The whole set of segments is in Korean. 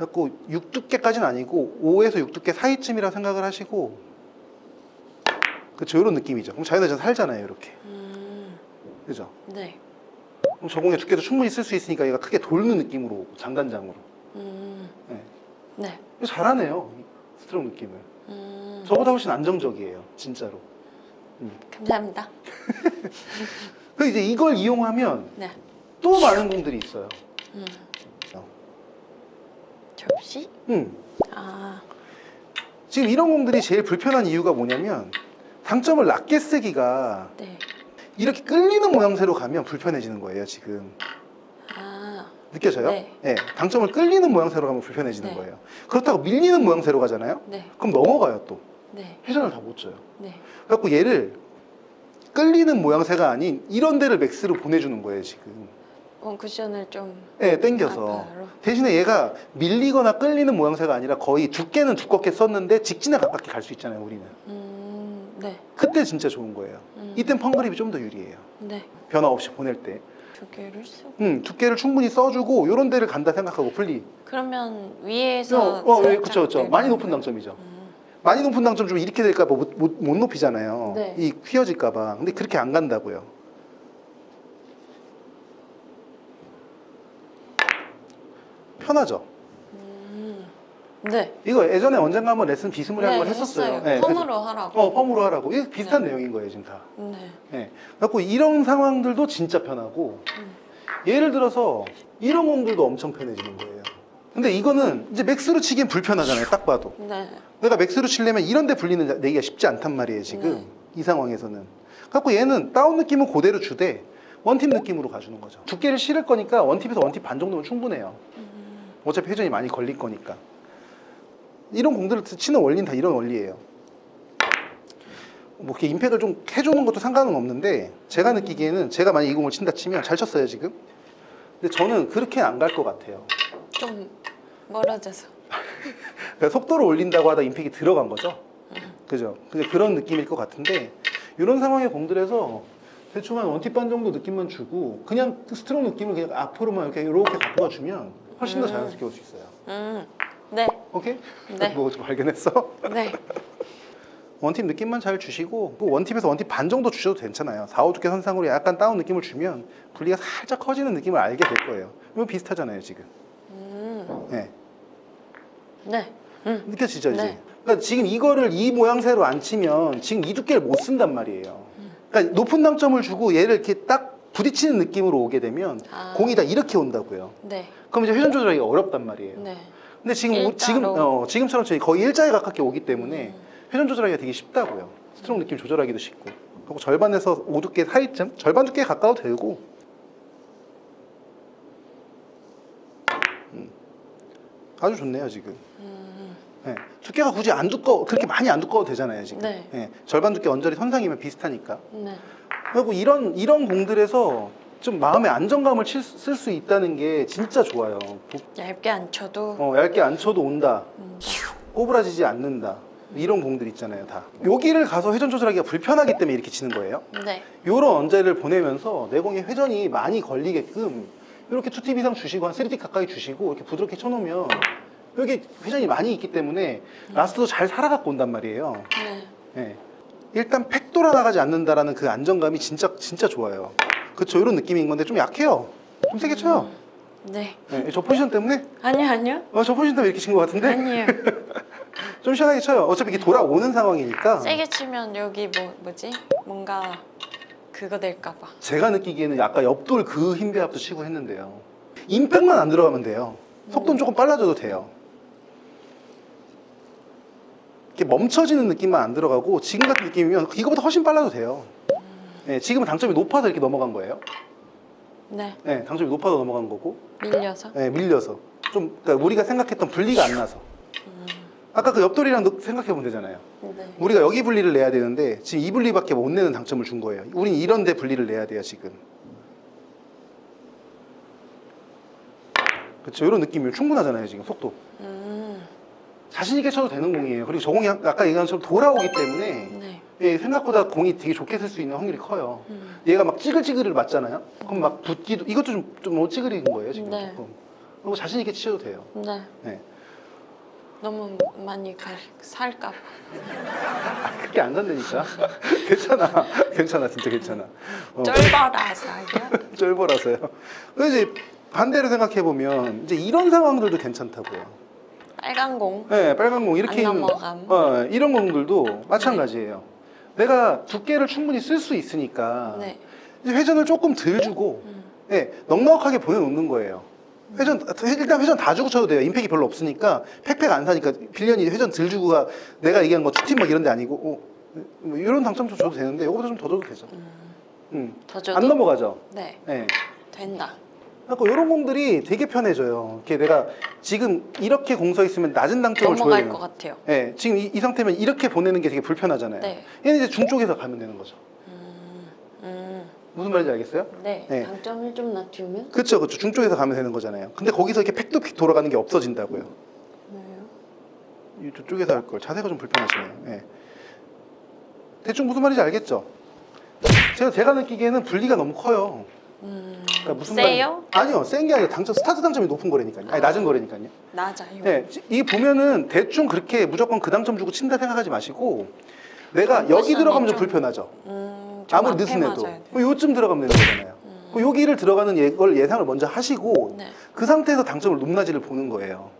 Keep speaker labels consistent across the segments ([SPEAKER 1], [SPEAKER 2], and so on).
[SPEAKER 1] 그래갖고 6두께까지는 아니고 5에서 6두께 사이쯤이라 생각을 하시고 그렇죠 이런 느낌이죠. 그럼 자연에서 살잖아요 이렇게
[SPEAKER 2] 음,
[SPEAKER 1] 그죠?
[SPEAKER 2] 네.
[SPEAKER 1] 그럼 저공의 두께도 충분히 쓸 수 있으니까 얘가 크게 돌는 느낌으로 오고, 장단장으로
[SPEAKER 2] 음,
[SPEAKER 1] 네.
[SPEAKER 2] 네.
[SPEAKER 1] 잘하네요 이 스트로크 느낌을
[SPEAKER 2] 음,
[SPEAKER 1] 저보다 훨씬 안정적이에요 진짜로
[SPEAKER 2] 감사합니다.
[SPEAKER 1] 그 이제 이걸 이용하면
[SPEAKER 2] 네.
[SPEAKER 1] 또 많은 공들이 있어요
[SPEAKER 2] 음.
[SPEAKER 1] 어.
[SPEAKER 2] 접시?
[SPEAKER 1] 음.
[SPEAKER 2] 아,
[SPEAKER 1] 지금 이런 공들이 제일 불편한 이유가 뭐냐면 당점을 낮게 쓰기가
[SPEAKER 2] 네.
[SPEAKER 1] 이렇게 끌리는 모양새로 가면 불편해지는 거예요 지금
[SPEAKER 2] 아,
[SPEAKER 1] 느껴져요?
[SPEAKER 2] 네.
[SPEAKER 1] 예, 당점을 끌리는 모양새로 가면 불편해지는
[SPEAKER 2] 네.
[SPEAKER 1] 거예요 그렇다고 밀리는 모양새로 가잖아요
[SPEAKER 2] 네.
[SPEAKER 1] 그럼 넘어가요 또
[SPEAKER 2] 네.
[SPEAKER 1] 회전을 다 못 줘요
[SPEAKER 2] 네.
[SPEAKER 1] 그래갖고 얘를 끌리는 모양새가 아닌 이런 데를 맥스로 보내주는 거예요 지금
[SPEAKER 2] 원 쿠션을 좀
[SPEAKER 1] 예, 땡겨서.
[SPEAKER 2] 아까로.
[SPEAKER 1] 대신에 얘가 밀리거나 끌리는 모양새가 아니라 거의 두께는 두껍게 썼는데 직진에 가깝게 갈 수 있잖아요 우리는.
[SPEAKER 2] 음, 네.
[SPEAKER 1] 그때 진짜 좋은 거예요.
[SPEAKER 2] 음,
[SPEAKER 1] 이땐 펑그립이 좀 더 유리해요.
[SPEAKER 2] 네.
[SPEAKER 1] 변화 없이 보낼 때.
[SPEAKER 2] 두 개를 쓰고.
[SPEAKER 1] 음, 두께를 충분히 써주고 이런 데를 간다 생각하고 플리.
[SPEAKER 2] 그러면 위에서
[SPEAKER 1] 어, 어, 예, 그쵸 그쵸.
[SPEAKER 2] 내려가는
[SPEAKER 1] 많이 높은? 당점이죠.
[SPEAKER 2] 음,
[SPEAKER 1] 많이 높은 당점 좀 이렇게 될까 봐 못 높이잖아요.
[SPEAKER 2] 네.
[SPEAKER 1] 이 휘어질까 봐. 근데 그렇게 안 간다고요 편하죠
[SPEAKER 2] 음, 네.
[SPEAKER 1] 이거 예전에 언젠가 한번 레슨 비스무리한 걸 했었어요
[SPEAKER 2] 했어요.
[SPEAKER 1] 예, 그래서-
[SPEAKER 2] 펌으로 하라고.
[SPEAKER 1] 어 펌으로 하라고 이게 비슷한
[SPEAKER 2] 네.
[SPEAKER 1] 내용인 거예요 지금 다
[SPEAKER 2] 네.
[SPEAKER 1] 예. 그래갖고 이런 상황들도 진짜 편하고
[SPEAKER 2] 음.
[SPEAKER 1] 예를 들어서 이런 공들도 엄청 편해지는 거예요 근데 이거는 이제 맥스로 치기엔 불편하잖아요 딱 봐도
[SPEAKER 2] 네.
[SPEAKER 1] 내가 맥스로 치려면 이런 데 불리는 내기가 쉽지 않단 말이에요 지금
[SPEAKER 2] 네.
[SPEAKER 1] 이 상황에서는 그래갖고 얘는 다운 느낌은 그대로 주되 원팁 느낌으로 가주는 거죠 두께를 실을 거니까 원팁에서 원팁 반 정도면 충분해요
[SPEAKER 2] 음,
[SPEAKER 1] 어차피 회전이 많이 걸릴 거니까. 이런 공들을 치는 원리는 다 이런 원리예요. 뭐 이렇게 임팩을 좀 해주는 것도 상관은 없는데 제가 느끼기에는 제가 만약 이 공을 친다 치면 잘 쳤어요 지금. 근데 저는 그렇게 안 갈 것 같아요.
[SPEAKER 2] 좀 멀어져서.
[SPEAKER 1] 그러니까 속도를 올린다고 하다 임팩이 들어간 거죠?
[SPEAKER 2] 음.
[SPEAKER 1] 그죠? 그게 그런 느낌일 것 같은데 이런 상황의 공들에서 대충 한 원팁 반 정도 느낌만 주고 그냥 스트롱 느낌을 그냥 앞으로만 이렇게 이렇게 갖고 가주면 훨씬 더
[SPEAKER 2] 음.
[SPEAKER 1] 자연스럽게 올 수 있어요
[SPEAKER 2] 음, 네.
[SPEAKER 1] 오케이?
[SPEAKER 2] 네.
[SPEAKER 1] 뭐 좀 발견했어?
[SPEAKER 2] 네.
[SPEAKER 1] 원팁 느낌만 잘 주시고 뭐 원팁에서 원팁 반 정도 주셔도 괜찮아요 4, 5두께 선상으로 약간 다운 느낌을 주면 분리가 살짝 커지는 느낌을 알게 될 거예요 이거 비슷하잖아요 지금
[SPEAKER 2] 음,
[SPEAKER 1] 네.
[SPEAKER 2] 네. 음,
[SPEAKER 1] 느껴지죠 이제
[SPEAKER 2] 네.
[SPEAKER 1] 그러니까 지금 이거를 이 모양새로 안 치면 지금 이 두께를 못 쓴단 말이에요 그러니까 높은 당점을 주고 얘를 이렇게 딱 부딪히는 느낌으로 오게 되면
[SPEAKER 2] 아.
[SPEAKER 1] 공이 다 이렇게 온다고요
[SPEAKER 2] 네.
[SPEAKER 1] 그럼 이제 회전 조절하기가 어렵단 말이에요
[SPEAKER 2] 네.
[SPEAKER 1] 근데 지금 오-
[SPEAKER 2] 일자로.
[SPEAKER 1] 지금 어, 지금처럼 저희 거의 일자에 가깝게 오기 때문에
[SPEAKER 2] 음.
[SPEAKER 1] 회전 조절하기가 되게 쉽다고요. 스트롱 느낌 조절하기도 쉽고. 그리고 절반에서 5두께 사이쯤, 절반 두께 가까워도 되고. 음. 아주 좋네요 지금.
[SPEAKER 2] 음,
[SPEAKER 1] 네. 두께가 굳이 안 두꺼워, 그렇게 많이 안 두꺼워도 되잖아요 지금.
[SPEAKER 2] 네.
[SPEAKER 1] 예, 절반 두께 언저리 선상이면 비슷하니까.
[SPEAKER 2] 네.
[SPEAKER 1] 그리고 이런 이런 공들에서 좀 마음의 안정감을 쓸 수 있다는 게 진짜 좋아요.
[SPEAKER 2] 얇게 안 쳐도
[SPEAKER 1] 어, 얇게 안 쳐도 온다.
[SPEAKER 2] 음,
[SPEAKER 1] 꼬부라지지 않는다. 이런 공들 있잖아요, 다. 여기를 가서 회전 조절하기가 불편하기 때문에 이렇게 치는 거예요.
[SPEAKER 2] 네.
[SPEAKER 1] 요런 언제를 보내면서 내 공에 회전이 많이 걸리게끔 이렇게 2팁 이상 주시고 한 3팁 가까이 주시고 이렇게 부드럽게 쳐놓으면 여기 회전이 많이 있기 때문에 라스트도 잘 살아갖고 온단 말이에요.
[SPEAKER 2] 네.
[SPEAKER 1] 예. 일단 팩 돌아나가지 않는다라는 그 안정감이 진짜 진짜 좋아요. 그쵸 이런 느낌인 건데 좀 약해요. 좀 세게 쳐요.
[SPEAKER 2] 네.
[SPEAKER 1] 예, 저 포지션 때문에
[SPEAKER 2] 아니요, 아니요.
[SPEAKER 1] 어, 저 포지션 때문에 이렇게 친 것 같은데
[SPEAKER 2] 아니에요.
[SPEAKER 1] 좀 시원하게 쳐요. 어차피 이게 돌아오는 상황이니까.
[SPEAKER 2] 세게 치면 여기 뭐 뭐지? 뭔가 그거 될까봐.
[SPEAKER 1] 제가 느끼기에는 아까 옆돌 그 힘 배합도 치고 했는데요. 임팩만 안 들어가면 돼요. 속도는 조금 빨라져도 돼요. 이렇게 멈춰지는 느낌만 안 들어가고 지금 같은 느낌이면 이거보다 훨씬 빨라도 돼요. 네, 지금은 당점이 높아서 이렇게 넘어간 거예요.
[SPEAKER 2] 네.
[SPEAKER 1] 네, 당점이 높아서 넘어간 거고
[SPEAKER 2] 밀려서.
[SPEAKER 1] 네, 밀려서 좀 그러니까 우리가 생각했던 분리가 안 나서
[SPEAKER 2] 음,
[SPEAKER 1] 아까 그 옆돌이랑 생각해 보면 되잖아요.
[SPEAKER 2] 네.
[SPEAKER 1] 우리가 여기 분리를 내야 되는데 지금 이 분리밖에 못 내는 당점을 준 거예요. 우린 이런 데 분리를 내야 돼요, 지금. 그렇죠. 이런 느낌이면 충분하잖아요, 지금 속도.
[SPEAKER 2] 음,
[SPEAKER 1] 자신 있게 쳐도 되는 공이에요. 그리고 저 공이 아까 얘기한 것처럼 돌아오기 때문에
[SPEAKER 2] 네.
[SPEAKER 1] 예, 생각보다 공이 되게 좋게 쓸 수 있는 확률이 커요.
[SPEAKER 2] 음,
[SPEAKER 1] 얘가 막 찌글찌글을 맞잖아요. 그럼 막 붙기도 이것도 좀, 좀 찌글인 거예요, 지금.
[SPEAKER 2] 네.
[SPEAKER 1] 조금. 그리고 자신 있게 치셔도 돼요.
[SPEAKER 2] 네.
[SPEAKER 1] 네.
[SPEAKER 2] 너무 많이 갈, 살까 봐.
[SPEAKER 1] 그렇게 안 산다니까. 괜찮아. 괜찮아. 진짜 괜찮아. 어,
[SPEAKER 2] 쫄벌아서요?
[SPEAKER 1] 쫄보라서요. 그래서 이제 반대로 생각해 보면 이제 이런 상황들도 괜찮다고요.
[SPEAKER 2] 빨간 공.
[SPEAKER 1] 네, 빨간 공 이렇게
[SPEAKER 2] 안
[SPEAKER 1] 있는
[SPEAKER 2] 넘어감.
[SPEAKER 1] 어, 이런 공들도 마찬가지예요. 내가 두께를 충분히 쓸 수 있으니까
[SPEAKER 2] 네.
[SPEAKER 1] 이제 회전을 조금 덜 주고
[SPEAKER 2] 음.
[SPEAKER 1] 네, 넉넉하게 보내놓는 거예요. 회전 일단 회전 다 주고 쳐도 돼요. 임팩이 별로 없으니까 팩팩 안 사니까 빌런이 회전 덜 주고가 내가 얘기한 거 투팀 막 이런 데 아니고 어, 뭐 이런 당점 좀 줘도 되는데 이거보다 좀 더 줘도 되죠.
[SPEAKER 2] 음.
[SPEAKER 1] 음.
[SPEAKER 2] 더 줘도
[SPEAKER 1] 안 넘어가죠.
[SPEAKER 2] 네
[SPEAKER 1] 네.
[SPEAKER 2] 된다.
[SPEAKER 1] 그러니까 이런 공들이 되게 편해져요. 이렇게 내가 지금 이렇게 공서 있으면 낮은 당점을 줘야
[SPEAKER 2] 넘어갈
[SPEAKER 1] 돼요.
[SPEAKER 2] 것 같아요.
[SPEAKER 1] 네, 지금 이, 이 상태면 이렇게 보내는 게 되게 불편하잖아요.
[SPEAKER 2] 네.
[SPEAKER 1] 얘는 이제 중 쪽에서 가면 되는 거죠.
[SPEAKER 2] 음. 음.
[SPEAKER 1] 무슨 말인지 알겠어요?
[SPEAKER 2] 네.
[SPEAKER 1] 네.
[SPEAKER 2] 당점을 좀 낮추면
[SPEAKER 1] 그렇죠, 그렇죠. 중 쪽에서 가면 되는 거잖아요. 근데 거기서 이렇게 팩도팩 돌아가는 게 없어진다고요.
[SPEAKER 2] 왜요?
[SPEAKER 1] 이쪽에서 할 걸. 자세가 좀 불편하시네요. 예. 대충 무슨 말인지 알겠죠? 제가 제가 느끼기에는 분리가 너무 커요.
[SPEAKER 2] 음.
[SPEAKER 1] 그러니까 무슨
[SPEAKER 2] 세요?
[SPEAKER 1] 말... 아니요, 센 게 아니라 당점 스타트 당점이 높은 거라니까요. 아니 낮은 거라니까요.
[SPEAKER 2] 낮아요.
[SPEAKER 1] 네, 이 보면은 대충 그렇게 무조건 그 당점 주고 친다 생각하지 마시고 내가 여기 들어가면 좀
[SPEAKER 2] 좀-
[SPEAKER 1] 불편하죠.
[SPEAKER 2] 음, 좀
[SPEAKER 1] 아무리 느슨해도 요쯤 들어가면 되는 거잖아요.
[SPEAKER 2] 음.
[SPEAKER 1] 그 여기를 들어가는 예- 걸 예상을 먼저 하시고
[SPEAKER 2] 네.
[SPEAKER 1] 그 상태에서 당점을 높낮이를 보는 거예요.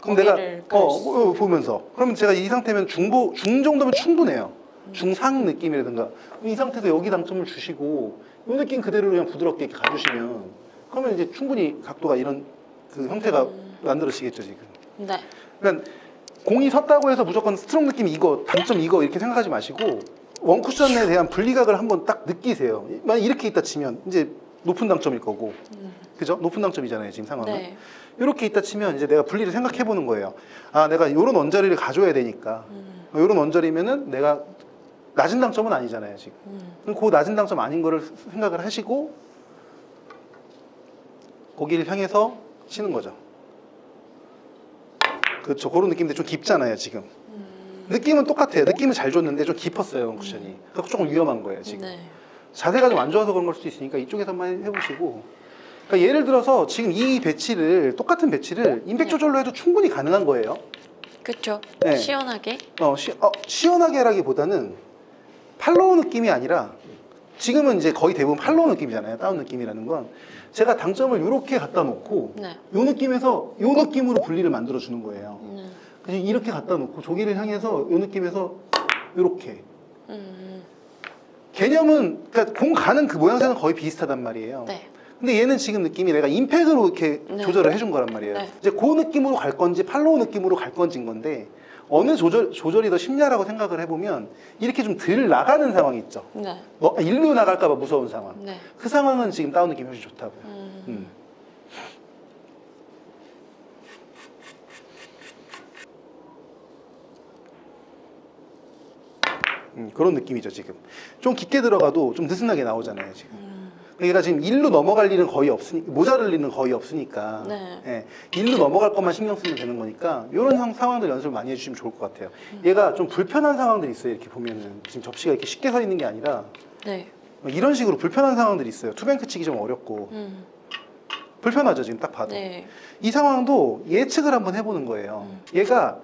[SPEAKER 1] 그럼 내가
[SPEAKER 2] 갈
[SPEAKER 1] 어,
[SPEAKER 2] 수-
[SPEAKER 1] 어, 보면서 그러면 제가 이 상태면 중보 중 정도면 충분해요.
[SPEAKER 2] 음.
[SPEAKER 1] 중상 느낌이라든가 이 상태에서 여기 당점을 주시고 이 느낌 그대로 그냥 부드럽게 이렇게 가주시면 그러면 이제 충분히 각도가 이런 그 형태가
[SPEAKER 2] 음.
[SPEAKER 1] 만들어지겠죠 지금.
[SPEAKER 2] 네.
[SPEAKER 1] 그러니까 공이 섰다고 해서 무조건 스트롱 느낌 이거 당점 이거 이렇게 생각하지 마시고 원 쿠션에 대한 분리각을 한번 딱 느끼세요. 만약 이렇게 있다 치면 이제 높은 당점일 거고,
[SPEAKER 2] 음.
[SPEAKER 1] 그죠? 높은 당점이잖아요 지금 상황은.
[SPEAKER 2] 네.
[SPEAKER 1] 이렇게 있다 치면 이제 내가 분리를 생각해 보는 거예요. 아 내가 이런 원자리를 가져야 되니까
[SPEAKER 2] 음.
[SPEAKER 1] 이런 원자리면은 내가 낮은 당점은 아니잖아요 지금.
[SPEAKER 2] 음.
[SPEAKER 1] 그 낮은 당점 아닌 거를 생각을 하시고 거기를 향해서 치는 거죠. 그렇죠. 그런 느낌인데 좀 깊잖아요 지금.
[SPEAKER 2] 음.
[SPEAKER 1] 느낌은 똑같아요. 느낌은 잘 줬는데 좀 깊었어요 쿠션이. 그래서 조금 위험한 거예요 지금.
[SPEAKER 2] 네.
[SPEAKER 1] 자세가 좀 안 좋아서 그런 걸 수도 있으니까 이쪽에서만 해보시고. 그러니까 예를 들어서 지금 이 배치를 똑같은 배치를 임팩
[SPEAKER 2] 네.
[SPEAKER 1] 조절로 해도 충분히 가능한 거예요.
[SPEAKER 2] 그쵸.
[SPEAKER 1] 네.
[SPEAKER 2] 시원하게.
[SPEAKER 1] 어, 시, 어, 시원하게라기보다는 팔로우 느낌이 아니라 지금은 이제 거의 대부분 팔로우 느낌이잖아요. 다운 느낌이라는 건 제가 당점을 이렇게 갖다 놓고
[SPEAKER 2] 네.
[SPEAKER 1] 요 느낌에서 요 느낌으로 분리를 만들어 주는 거예요.
[SPEAKER 2] 음.
[SPEAKER 1] 그래서 이렇게 갖다 놓고 조기를 향해서 요 느낌에서 이렇게
[SPEAKER 2] 음.
[SPEAKER 1] 개념은 그러니까 공 가는 그 모양새는 거의 비슷하단 말이에요.
[SPEAKER 2] 네.
[SPEAKER 1] 근데 얘는 지금 느낌이 내가 임팩으로 이렇게
[SPEAKER 2] 네.
[SPEAKER 1] 조절을 해준 거란 말이에요.
[SPEAKER 2] 네.
[SPEAKER 1] 이제 그 느낌으로 갈 건지 팔로우 느낌으로 갈 건지인 건데 어느 조절, 조절이 더 쉽냐라고 생각을 해보면 이렇게 좀덜 나가는 상황이 있죠.
[SPEAKER 2] 네.
[SPEAKER 1] 어, 일로 나갈까봐 무서운 상황.
[SPEAKER 2] 네.
[SPEAKER 1] 그 상황은 지금 다운 느낌이 훨씬 좋다고요.
[SPEAKER 2] 음.
[SPEAKER 1] 음. 음, 그런 느낌이죠 지금. 좀 깊게 들어가도 좀 느슨하게 나오잖아요 지금.
[SPEAKER 2] 음.
[SPEAKER 1] 그러니까 지금 일로 넘어갈 일은 거의 없으니까 모자랄 일은 거의 없으니까
[SPEAKER 2] 네.
[SPEAKER 1] 예, 일로 넘어갈 것만 신경 쓰면 되는 거니까 이런 상- 상황들 연습을 많이 해주시면 좋을 것 같아요. 얘가 좀 불편한 상황들이 있어요. 이렇게 보면은 지금 접시가 이렇게 쉽게 서 있는 게 아니라
[SPEAKER 2] 네.
[SPEAKER 1] 이런 식으로 불편한 상황들이 있어요. 투뱅크 치기 좀 어렵고
[SPEAKER 2] 음.
[SPEAKER 1] 불편하죠 지금 딱 봐도.
[SPEAKER 2] 네.
[SPEAKER 1] 이 상황도 예측을 한번 해보는 거예요.
[SPEAKER 2] 음.
[SPEAKER 1] 얘가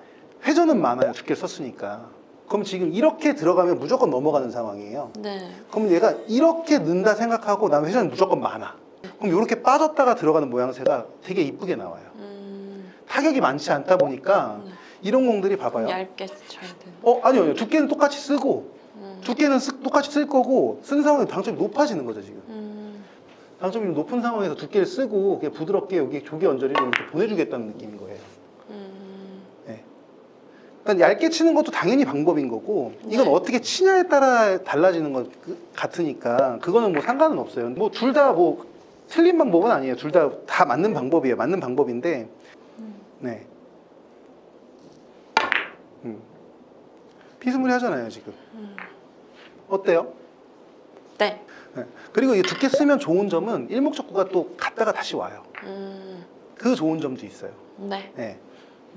[SPEAKER 1] 회전은 많아요. 두께를 썼으니까. 그럼 지금 이렇게 들어가면 무조건 넘어가는 상황이에요.
[SPEAKER 2] 네.
[SPEAKER 1] 그럼 얘가 이렇게 는다 생각하고 난 회전이 무조건 많아. 그럼 이렇게 빠졌다가 들어가는 모양새가 되게 이쁘게 나와요.
[SPEAKER 2] 음.
[SPEAKER 1] 타격이 많지 않다 보니까
[SPEAKER 2] 네.
[SPEAKER 1] 이런 공들이 봐봐요.
[SPEAKER 2] 얇게 쳐야 되는.
[SPEAKER 1] 어 아니요, 아니요. 두께는 똑같이 쓰고
[SPEAKER 2] 음.
[SPEAKER 1] 두께는 쓰- 똑같이 쓸 거고 쓴 상황에 당점이 높아지는 거죠 지금.
[SPEAKER 2] 음.
[SPEAKER 1] 당점이 높은 상황에서 두께를 쓰고 그냥 부드럽게 여기 조개 언저리를 이렇게 보내주겠다는 느낌인 거예요.
[SPEAKER 2] 음.
[SPEAKER 1] 얇게 치는 것도 당연히 방법인 거고 이건
[SPEAKER 2] 네.
[SPEAKER 1] 어떻게 치냐에 따라 달라지는 것 그- 같으니까 그거는 뭐 상관은 없어요. 뭐 둘 다뭐 틀린 방법은 아니에요. 둘다다 맞는 방법이에요. 맞는 방법인데 네. 음. 비스무리하잖아요 지금.
[SPEAKER 2] 음.
[SPEAKER 1] 어때요?
[SPEAKER 2] 네.
[SPEAKER 1] 네. 그리고 이 두께 쓰면 좋은 점은 일목적구가 또 갔다가 다시 와요.
[SPEAKER 2] 음.
[SPEAKER 1] 그 좋은 점도 있어요.
[SPEAKER 2] 네.
[SPEAKER 1] 네.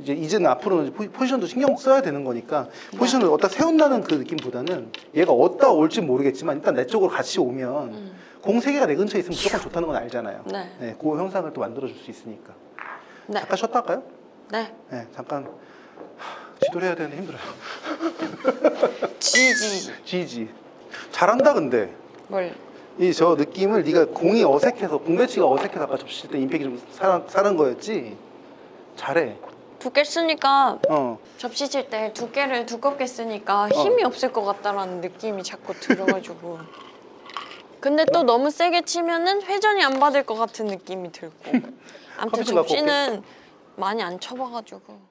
[SPEAKER 1] 이제 이제는 앞으로는 포- 포지션도 신경 써야 되는 거니까 포지션을 어디다 세운다는 그 느낌보다는 얘가 어디다 올지 모르겠지만 일단 내 쪽으로 같이 오면
[SPEAKER 2] 음.
[SPEAKER 1] 공세 개가 내 근처에 있으면 무조건 좋다는 건 알잖아요.
[SPEAKER 2] 네.
[SPEAKER 1] 네, 그 형상을 또 만들어줄 수 있으니까.
[SPEAKER 2] 네.
[SPEAKER 1] 잠깐 쉬었다 할까요?
[SPEAKER 2] 네.
[SPEAKER 1] 네, 잠깐 지도를 해야 되는데 힘들어요.
[SPEAKER 2] 지지.
[SPEAKER 1] 지지. 잘한다 근데.
[SPEAKER 2] 뭘?
[SPEAKER 1] 이 저 느낌을 네가 공이 어색해서 공 배치가 어색해서 아까 접실 때 임팩이 좀 사는 거였지. 잘해.
[SPEAKER 2] 두께 쓰니까
[SPEAKER 1] 어.
[SPEAKER 2] 접시 칠 때 두께를 두껍게 쓰니까 힘이 없을 것 같다라는 느낌이 자꾸 들어가지고. 근데 또 너무 세게 치면은 회전이 안 받을 것 같은 느낌이 들고. 아무튼
[SPEAKER 1] 갖고
[SPEAKER 2] 접시는 많이 안 쳐봐가지고.